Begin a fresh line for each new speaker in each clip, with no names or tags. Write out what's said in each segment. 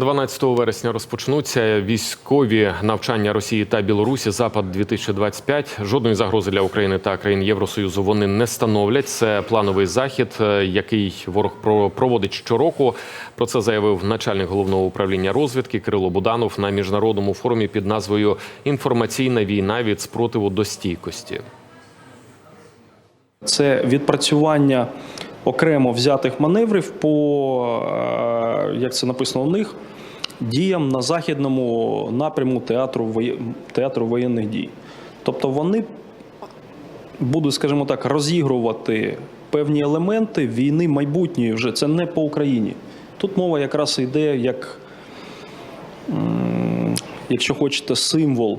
12 вересня розпочнуться військові навчання Росії та Білорусі. Запад 2025 Жодної загрози для України та країн Євросоюзу вони не становлять. Це плановий захід, е, який ворог про- проводить щороку. Про це заявив начальник головного управління розвідки Кирило Буданов на міжнародному форумі під назвою Інформаційна війна від спротиву до стійкості.
Це відпрацювання окремо взятих маневрів по, е, як це написано у них, діям на західному напряму театру, театру воєнних дій. Тобто вони будуть, скажімо так, розігрувати певні елементи війни майбутньої вже. Це не по Україні. Тут мова якраз йде як, якщо хочете, символ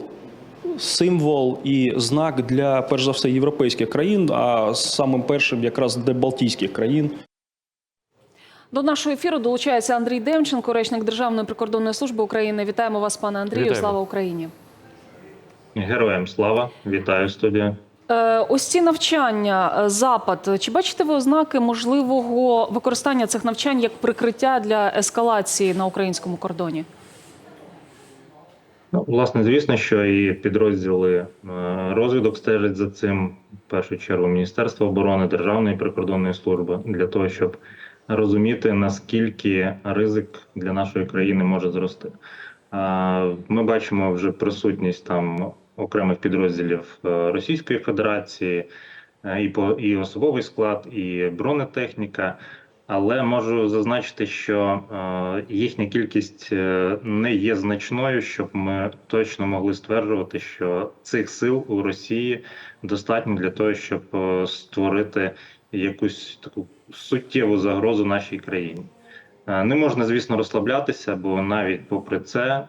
символ і знак для, перш за все, європейських країн, а самим першим якраз для Балтійських країн.
До нашого ефіру долучається Андрій Демченко, речник Державної прикордонної служби України. Вітаємо вас, пане Андрію.
Вітаємо.
Слава Україні.
Героям слава, вітаю студію.
Е, ось ці навчання, е, запад. Чи бачите ви ознаки можливого використання цих навчань як прикриття для ескалації на українському кордоні?
Ну, власне, звісно, що і підрозділи е, розвідок стежать за цим в першу чергу Міністерство оборони Державної прикордонної служби для того, щоб розуміти наскільки ризик для нашої країни може зрости. Ми бачимо вже присутність там окремих підрозділів е, Російської Федерації, е, і по і особовий склад, і бронетехніка. Але можу зазначити, що е, їхня кількість е, не є значною, щоб ми точно могли стверджувати, що цих сил у Росії достатньо для того, щоб е, створити якусь таку суттєву загрозу нашій країні. Не можна, звісно, розслаблятися, бо навіть попри це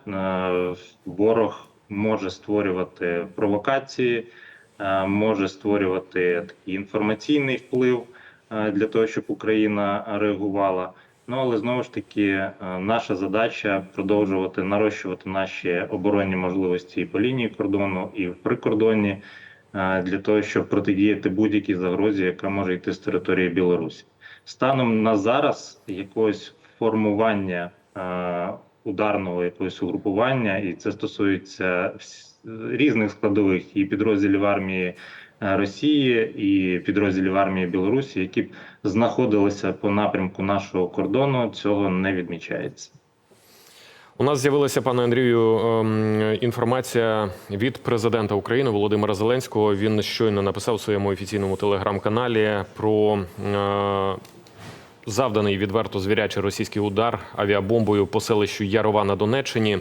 ворог може створювати провокації, може створювати такий інформаційний вплив для того, щоб Україна реагувала. Ну але знову ж таки, е, наша задача продовжувати нарощувати наші оборонні можливості і по лінії кордону, і в прикордонні е, для того, щоб протидіяти будь-якій загрозі, яка може йти з території Білорусі. Станом на зараз якогось формування е, ударного якогось угрупування, і це стосується різних складових і підрозділів армії е, Росії, і підрозділів армії Білорусі, які б знаходилися по напрямку нашого кордону, цього не відмічається.
У нас з'явилася, пане Андрію, ем, інформація від президента України Володимира Зеленського. Він щойно написав у своєму офіційному телеграм-каналі про е, завданий відверто звірячий російський удар авіабомбою по селищу Ярова на Донеччині.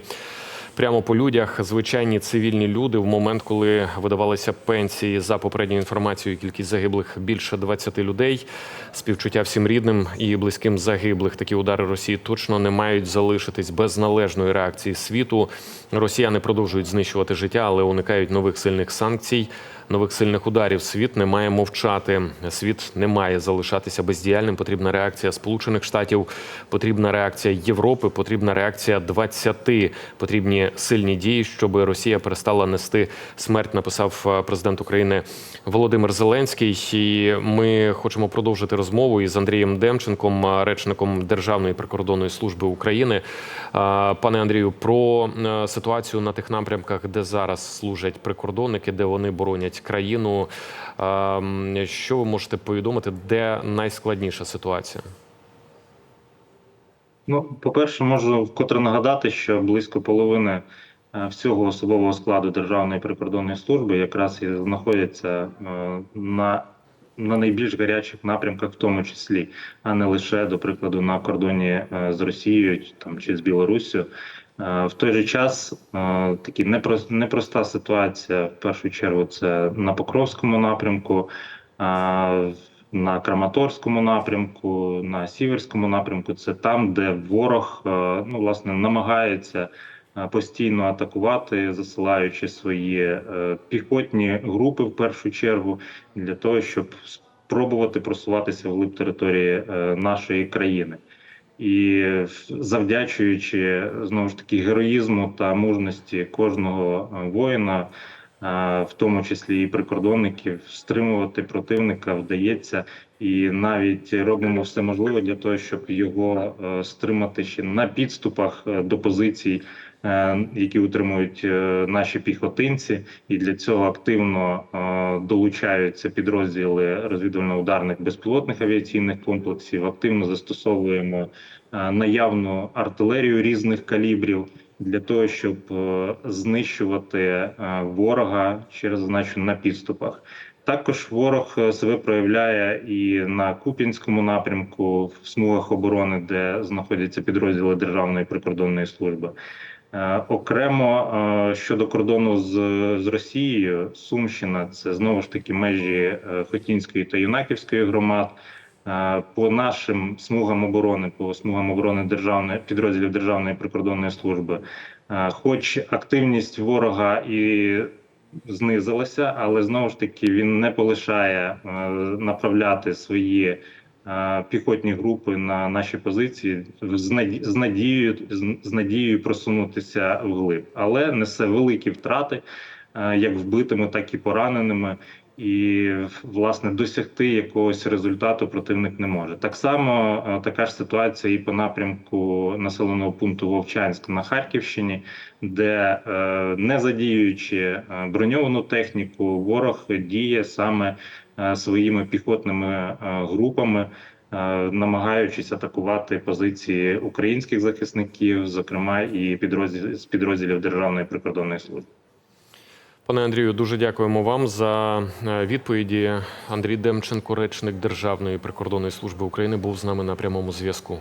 Прямо по людях звичайні цивільні люди в момент, коли видавалися пенсії за попередньою інформацією, кількість загиблих більше 20 людей. Співчуття всім рідним і близьким загиблих. Такі удари Росії точно не мають залишитись без належної реакції світу. Росіяни продовжують знищувати життя, але уникають нових сильних санкцій. Нових сильних ударів світ не має мовчати. Світ не має залишатися бездіяльним. Потрібна реакція Сполучених Штатів, потрібна реакція Європи, потрібна реакція 20. Потрібні сильні дії, щоб Росія перестала нести смерть. Написав е, президент України Володимир Зеленський. І ми хочемо продовжити розмову із Андрієм Демченком, е, речником Державної прикордонної служби України. Е, Пане Андрію, про ситуацію на тих напрямках, де зараз служать прикордонники, де вони боронять країну. Ем, Що ви можете повідомити, де найскладніша ситуація?
Ну, по-перше, можу вкотре нагадати, що близько половини е, всього особового складу Державної прикордонної служби якраз і знаходяться е, на, на найбільш гарячих напрямках, в тому числі, а не лише, до прикладу, на кордоні е, з Росією там, чи з Білоруссю. Е, В той же час е, такі непрос- непроста ситуація. В першу чергу це на Покровському напрямку, е, на Краматорському напрямку, на Сіверському напрямку. Це там, де ворог ну, власне намагається постійно атакувати, засилаючи свої піхотні групи в першу чергу для того, щоб спробувати просуватися вглиб території е, нашої країни. І завдячуючи знову ж таки героїзму та мужності кожного е, воїна, в тому числі і прикордонників, стримувати противника вдається, і навіть робимо все можливе для того, щоб його е, стримати ще на підступах е, до позицій, е, які утримують е, наші піхотинці, і для цього активно е, долучаються підрозділи розвідувально-ударних безпілотних авіаційних комплексів. Активно застосовуємо е, наявну артилерію різних калібрів для того, щоб е, знищувати е, ворога через зазначено на підступах. Також ворог е, себе проявляє і на Куп'янському напрямку, в смугах оборони, де знаходяться підрозділи Державної прикордонної служби. Е, Окремо е, щодо кордону з, з Росією, Сумщина це знову ж таки межі е, Хотінської та Юнаківської громад. По нашим смугам оборони, по смугам оборони державної підрозділів Державної прикордонної служби, хоч активність ворога і знизилася, але знову ж таки він не полишає направляти свої піхотні групи на наші позиції з надією з- надією просунутися вглиб, але несе великі втрати, е, як вбитими, так і пораненими. І власне досягти якогось результату противник не може. Так само е, така ж ситуація і по напрямку населеного пункту Вовчанськ на Харківщині, де е, не задіюючи броньовану техніку, ворог діє саме своїми піхотними е, групами, е, намагаючись атакувати позиції українських захисників, зокрема і підрозділ з підрозділів Державної прикордонної служби.
Пане Андрію, дуже дякуємо вам за е, відповіді. Андрій Демченко, речник Державної прикордонної служби України, був з нами на прямому зв'язку.